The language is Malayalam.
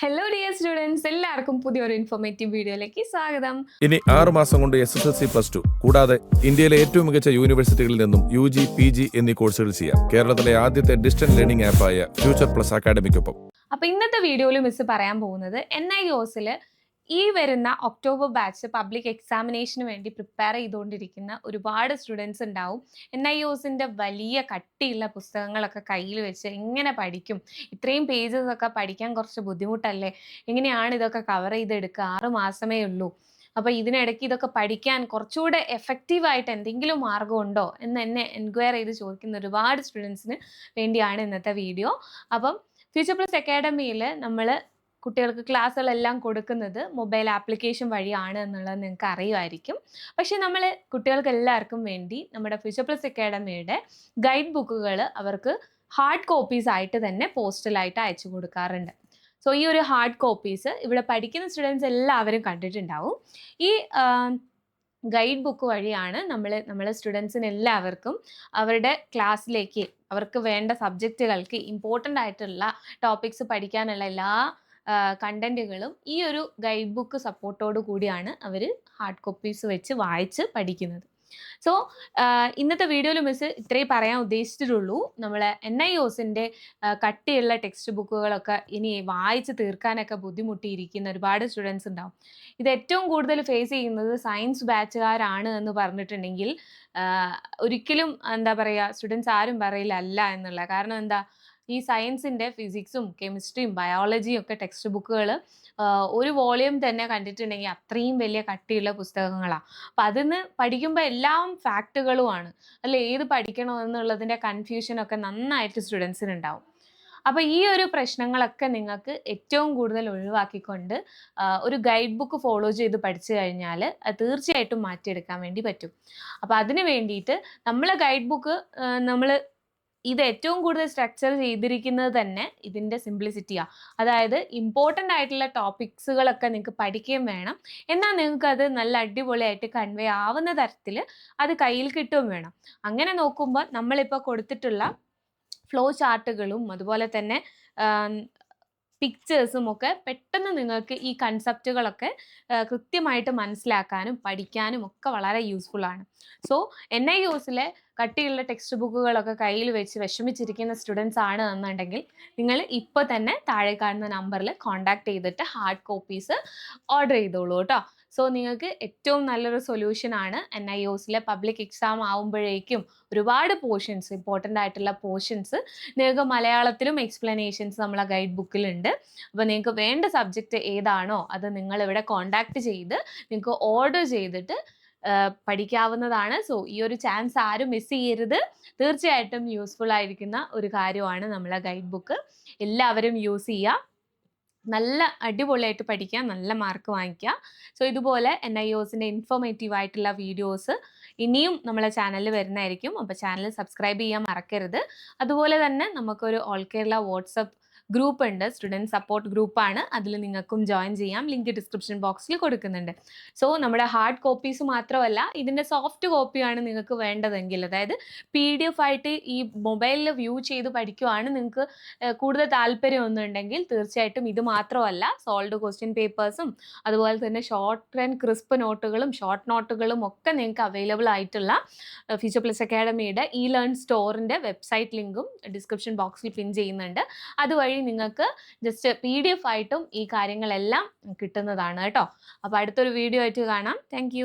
ഹലോ ഡിയർ സ്റ്റുഡൻസ് എല്ലാവർക്കും പുതിയൊരു ഇൻഫോർമേറ്റീവ് വീഡിയോയിലേക്ക് സ്വാഗതം. ഇനി ആറ് മാസം കൊണ്ട് S S L C plus two കൂടാതെ ഇന്ത്യയിലെ ഏറ്റവും മികച്ച യൂണിവേഴ്സിറ്റികളിൽ നിന്നും യു ജി പി ജി എന്നീ കോഴ്സുകൾ ചെയ്യാം. കേരളത്തിലെ ആദ്യത്തെ ഡിസ്റ്റൻസ് ലേണിംഗ് ആപ്പായ ഫ്യൂച്ചർ പ്ലസ് അക്കാഡമിക്കൊപ്പം അപ്പൊ ഇന്നത്തെ വീഡിയോയിൽ മിസ് പറയാൻ പോകുന്നത് എൻ ഐ ഒസിൽ ഈ വരുന്ന ഒക്ടോബർ ബാച്ച് പബ്ലിക് എക്സാമിനേഷന് വേണ്ടി പ്രിപ്പയർ ചെയ്തുകൊണ്ടിരിക്കുന്ന ഒരുപാട് സ്റ്റുഡൻസ് ഉണ്ടാവും. എൻ ഐ ഒസിന്റെ വലിയ കട്ടിയുള്ള പുസ്തകങ്ങളൊക്കെ കയ്യിൽ വെച്ച് എങ്ങനെ പഠിക്കും? ഇത്രയും പേജസ് ഒക്കെ പഠിക്കാൻ കുറച്ച് ബുദ്ധിമുട്ടല്ലേ? എങ്ങനെയാണ് ഇതൊക്കെ കവർ ചെയ്തെടുക്കുക? ആറ് മാസമേ ഉള്ളൂ. അപ്പോൾ ഇതിനിടയ്ക്ക് ഇതൊക്കെ പഠിക്കാൻ കുറച്ചുകൂടെ എഫക്റ്റീവായിട്ട് എന്തെങ്കിലും മാർഗമുണ്ടോ എന്ന് എന്നെ എൻക്വയർ ചെയ്ത് ചോദിക്കുന്ന ഒരുപാട് സ്റ്റുഡൻസിന് വേണ്ടിയാണ് ഇന്നത്തെ വീഡിയോ അപ്പം ഫ്യൂച്ചർ പ്ലസ് അക്കാഡമിയിൽ നമ്മൾ കുട്ടികൾക്ക് ക്ലാസ്സുകളെല്ലാം കൊടുക്കുന്നത് മൊബൈൽ ആപ്ലിക്കേഷൻ വഴിയാണ് എന്നുള്ളത് നിങ്ങൾക്ക് അറിയുമായിരിക്കും. പക്ഷേ നമ്മൾ കുട്ടികൾക്ക് എല്ലാവർക്കും വേണ്ടി നമ്മുടെ ഫ്യൂച്ചർ പ്ലസ് അക്കാഡമിയുടെ ഗൈഡ് ബുക്കുകൾ അവർക്ക് ഹാർഡ് കോപ്പീസ് ആയിട്ട് തന്നെ പോസ്റ്റലായിട്ട് അയച്ചു കൊടുക്കാറുണ്ട്. സോ ഈ ഒരു ഹാർഡ് കോപ്പീസ് ഇവിടെ പഠിക്കുന്ന സ്റ്റുഡൻസ് എല്ലാവരും കണ്ടിട്ടുണ്ടാവും. ഈ ഗൈഡ് ബുക്ക് വഴിയാണ് നമ്മൾ നമ്മളെ സ്റ്റുഡൻസിന് എല്ലാവർക്കും അവരുടെ ക്ലാസ്സിലേക്ക് അവർക്ക് വേണ്ട സബ്ജക്റ്റുകൾക്ക് ഇമ്പോർട്ടന്റ് ആയിട്ടുള്ള ടോപ്പിക്സ് പഠിക്കാനുള്ള എല്ലാ കണ്ടന്റുകളും ഈ ഒരു ഗൈഡ് ബുക്ക് സപ്പോർട്ടോട് കൂടിയാണ് അവർ ഹാർഡ് കോപ്പീസ് വെച്ച് വായിച്ച് പഠിക്കുന്നത്. സോ ഇന്നത്തെ വീഡിയോയിൽ മിസ് ഇത്രയും പറയാൻ ഉദ്ദേശിച്ചിട്ടുള്ളൂ. നമ്മൾ എൻ ഐ ഒസിന്റെ കട്ടിയുള്ള ടെക്സ്റ്റ് ബുക്കുകളൊക്കെ ഇനി വായിച്ച് തീർക്കാനൊക്കെ ബുദ്ധിമുട്ടിയിരിക്കുന്ന ഒരുപാട് സ്റ്റുഡൻസ് ഉണ്ടാവും. ഇത് ഏറ്റവും കൂടുതൽ ഫേസ് ചെയ്യുന്നത് സയൻസ് ബാച്ചുകാരാണ് എന്ന് പറഞ്ഞിട്ടുണ്ടെങ്കിൽ ഒരിക്കലും എന്താ പറയുക സ്റ്റുഡൻസ് ആരും പറയില്ല അല്ല എന്നുള്ള. കാരണം എന്താ? ഈ സയൻസിന്റെ ഫിസിക്സും കെമിസ്ട്രിയും ബയോളജിയും ഒക്കെ ടെക്സ്റ്റ് ബുക്കുകൾ ഒരു വോളിയം തന്നെ കണ്ടിട്ടുണ്ടെങ്കിൽ അത്രയും വലിയ കട്ടിയുള്ള പുസ്തകങ്ങളാണ്. അപ്പം അതിന്ന് പഠിക്കുമ്പോൾ എല്ലാം ഫാക്റ്റുകളുമാണ്. അല്ല ഏത് പഠിക്കണോ എന്നുള്ളതിന്റെ കൺഫ്യൂഷനൊക്കെ നന്നായിട്ട് സ്റ്റുഡൻസിന് ഉണ്ടാവും അപ്പോൾ ഈ ഒരു പ്രശ്നങ്ങളൊക്കെ നിങ്ങൾക്ക് ഏറ്റവും കൂടുതൽ ഒഴിവാക്കിക്കൊണ്ട് ഒരു ഗൈഡ് ബുക്ക് ഫോളോ ചെയ്ത് പഠിച്ചു കഴിഞ്ഞാൽ തീർച്ചയായിട്ടും മാറ്റിയെടുക്കാൻ വേണ്ടി പറ്റും. അപ്പോൾ അതിന് വേണ്ടിയിട്ട് നമ്മൾ ഗൈഡ് ബുക്ക് നമ്മൾ ഇത് ഏറ്റവും കൂടുതൽ സ്ട്രക്ചർ ചെയ്തിരിക്കുന്നത് തന്നെ ഇതിന്റെ സിംപ്ലിസിറ്റിയാണ് അതായത് ഇമ്പോർട്ടന്റ് ആയിട്ടുള്ള ടോപ്പിക്സുകളൊക്കെ നിങ്ങൾക്ക് പഠിക്കുകയും വേണം. എന്നാൽ നിങ്ങൾക്ക് അത് നല്ല അടിപൊളിയായിട്ട് കൺവേ ആവുന്ന തരത്തിൽ അത് കയ്യിൽ കിട്ടുകയും വേണം. അങ്ങനെ നോക്കുമ്പോൾ നമ്മളിപ്പോൾ കൊടുത്തിട്ടുള്ള ഫ്ലോ ചാർട്ടുകളും അതുപോലെ തന്നെ പിക്ചേഴ്സും ഒക്കെ പെട്ടെന്ന് നിങ്ങൾക്ക് ഈ കൺസെപ്റ്റുകളൊക്കെ കൃത്യമായിട്ട് മനസ്സിലാക്കാനും പഠിക്കാനും ഒക്കെ വളരെ യൂസ്ഫുൾ ആണ്. സോ എൻ ഐ യുസിലെ കട്ടിയുള്ള ടെക്സ്റ്റ് ബുക്കുകളൊക്കെ കയ്യിൽ വെച്ച് വിഷമിച്ചിരിക്കുന്ന സ്റ്റുഡൻസ് ആണ് എന്നുണ്ടെങ്കിൽ നിങ്ങൾ ഇപ്പോൾ തന്നെ താഴെ കാണുന്ന നമ്പറിൽ കോൺടാക്ട് ചെയ്തിട്ട് ഹാർഡ് കോപ്പീസ് ഓർഡർ ചെയ്തോളൂ കേട്ടോ. സോ നിങ്ങൾക്ക് ഏറ്റവും നല്ലൊരു സൊല്യൂഷൻ ആണ് എൻ ഐ ഒസിലെ പബ്ലിക് എക്സാം ആവുമ്പോഴേക്കും ഒരുപാട് പോർഷൻസ് ഇമ്പോർട്ടന്റ് ആയിട്ടുള്ള പോർഷൻസ് നിങ്ങൾക്ക് മലയാളത്തിലും എക്സ്പ്ലനേഷൻസ് നമ്മളെ ഗൈഡ് ബുക്കിലുണ്ട് അപ്പോൾ നിങ്ങൾക്ക് വേണ്ട സബ്ജക്റ്റ് ഏതാണോ അത് നിങ്ങൾ ഇവിടെ കോൺടാക്ട് ചെയ്ത് നിങ്ങൾക്ക് ഓർഡർ ചെയ്തിട്ട് പഠിക്കാവുന്നതാണ്. സോ ഈ ഒരു ചാൻസ് ആരും മിസ് ചെയ്യരുത്. തീർച്ചയായിട്ടും യൂസ്ഫുൾ ആയിരിക്കുന്ന ഒരു കാര്യമാണ് നമ്മളെ ഗൈഡ് ബുക്ക് എല്ലാവരും യൂസ് ചെയ്യുക നല്ല അടിപൊളിയായിട്ട് പഠിക്കുക നല്ല മാർക്ക് വാങ്ങിക്കുക സോ ഇതുപോലെ എൻ ഐ ഒസിന്റെ ഇൻഫോർമേറ്റീവ് ആയിട്ടുള്ള വീഡിയോസ് ഇനിയും നമ്മളെ ചാനലിൽ വരുന്നതായിരിക്കും. അപ്പോൾ ചാനൽ സബ്സ്ക്രൈബ് ചെയ്യാൻ മറക്കരുത്. അതുപോലെ തന്നെ നമുക്കൊരു ഓൾ കേരള വാട്സപ്പ് ഗ്രൂപ്പ് ഉണ്ട് സ്റ്റുഡന്റ് സപ്പോർട്ട് ഗ്രൂപ്പാണ് അതിൽ നിങ്ങൾക്കും ജോയിൻ ചെയ്യാം. ലിങ്ക് ഡിസ്ക്രിപ്ഷൻ ബോക്സിൽ കൊടുക്കുന്നുണ്ട്. സോ നമ്മുടെ ഹാർഡ് കോപ്പീസ് മാത്രമല്ല ഇതിന്റെ സോഫ്റ്റ് കോപ്പിയാണ് നിങ്ങൾക്ക് വേണ്ടതെങ്കിൽ. അതായത് പി ഡി എഫ് ആയിട്ട് ഈ മൊബൈലിൽ വ്യൂ ചെയ്ത് പഠിക്കുവാണ് നിങ്ങൾക്ക് കൂടുതൽ താല്പര്യം ഒന്നുണ്ടെങ്കിൽ തീർച്ചയായിട്ടും ഇത് മാത്രമല്ല സോൾഡ് ക്വസ്റ്റ്യൻ പേപ്പേഴ്സും അതുപോലെ തന്നെ ഷോർട്ട് ആൻഡ് ക്രിസ്പ് നോട്ടുകളും ഷോർട്ട് നോട്ടുകളും ഒക്കെ നിങ്ങൾക്ക് അവൈലബിൾ ആയിട്ടുള്ള ഫ്യൂച്ചർ പ്ലസ് അക്കാഡമിയുടെ ഇ ലേൺ സ്റ്റോറിന്റെ വെബ്സൈറ്റ് ലിങ്കും ഡിസ്ക്രിപ്ഷൻ ബോക്സിൽ പിൻ ചെയ്യുന്നുണ്ട്. അതുവഴി നിങ്ങൾക്ക് ജസ്റ്റ് പി ഡി എഫ് ആയിട്ടും ഈ കാര്യങ്ങളെല്ലാം കിട്ടുന്നതാണ് കേട്ടോ. അപ്പോൾ അടുത്തൊരു വീഡിയോ ആയിട്ട് കാണാം. താങ്ക്